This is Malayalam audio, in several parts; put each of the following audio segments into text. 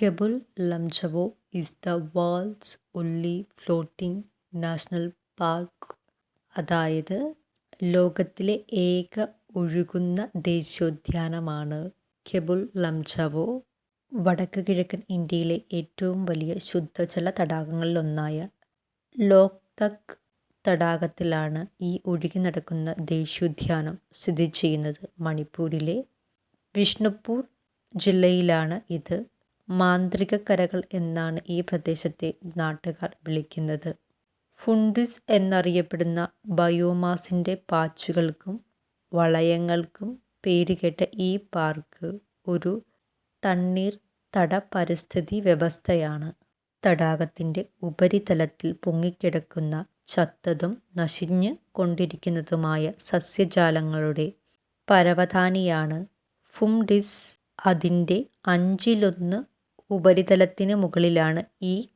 Keibul Lamjao is the world's only floating national park അതായത് ലോകത്തിലെ ഏക ഒഴുകുന്ന ദേശീയോദ്യാനമാണ് കെബുൽ ലംജവോ വടക്ക് കിഴക്കൻ ഇന്ത്യയിലെ ഏറ്റവും വലിയ ശുദ്ധജല തടാകങ്ങളിലൊന്നായ ലോക്തക് തടാകത്തിലാണ് ഈ ഒഴുകി നടക്കുന്ന ദേശീയോദ്യാനം സ്ഥിതി ചെയ്യുന്നത് മണിപ്പൂരിലെ വിഷ്ണുപൂർ ജില്ലയിലാണ് ഇത്. മാന്ത്രിക കരകൾ എന്നാണ് ഈ പ്രദേശത്തെ നാട്ടുകാർ വിളിക്കുന്നത്. ഫുണ്ടിസ് എന്നറിയപ്പെടുന്ന ബയോമാസിന്റെ പാച്ചുകൾക്കും വളയങ്ങൾക്കും പേരുകേട്ട ഈ പാർക്ക് ഒരു തണ്ണീർ തട പരിസ്ഥിതി വ്യവസ്ഥയാണ്. തടാകത്തിന്റെ ഉപരിതലത്തിൽ പൊങ്ങിക്കിടക്കുന്ന ചത്തതും നശിഞ്ഞ് കൊണ്ടിരിക്കുന്നതുമായ സസ്യജാലങ്ങളുടെ പരവധാനിയാണ് ഫുംഡിസ് അതിന്റെ അഞ്ചിലൊന്ന് ഉപരിതലത്തിന് മുകളിലാണ് ഈ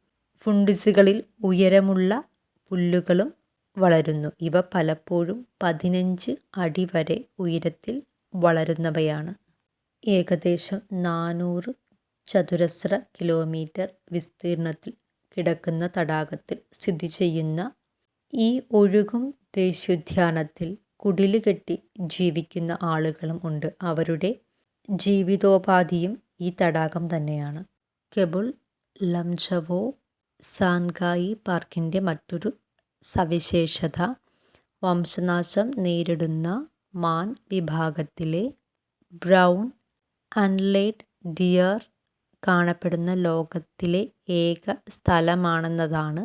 ഫുണ്ടിസുകളിൽ ഉയരമുള്ള പുല്ലുകളും വളരുന്നു. ഇവ പലപ്പോഴും പതിനഞ്ച് അടി വരെ ഉയരത്തിൽ വളരുന്നവയാണ്. ഏകദേശം നാനൂറ് ചതുരശ്ര കിലോമീറ്റർ വിസ്തീർണത്തിൽ കിടക്കുന്ന തടാകത്തിൽ സ്ഥിതി ചെയ്യുന്ന ഈ ഒഴുകും ദേശീയോദ്യാനത്തിൽ കുടിൽ കെട്ടി ജീവിക്കുന്ന ആളുകളും ഉണ്ട്. അവരുടെ ജീവിതോപാധിയും ഈ തടാകം തന്നെയാണ്. കെബുൾ ലംചവോ സാൻഗായി പാർക്കിന്റെ മറ്റൊരു സവിശേഷത. വംശനാശം നേരിടുന്ന മാൻ വിഭാഗത്തിലെ ബ്രൗൺ അൺലേഡ് ഡിയർ കാണപ്പെടുന്ന ലോകത്തിലെ ഏക സ്ഥലമാണെന്നതാണ്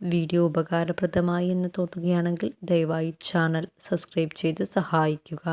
വീഡിയോ ഉപകാരപ്രദമായി എന്ന് തോന്നുകയാണെങ്കിൽ ദയവായി ചാനൽ സബ്സ്ക്രൈബ് ചെയ്ത് സഹായിക്കുക.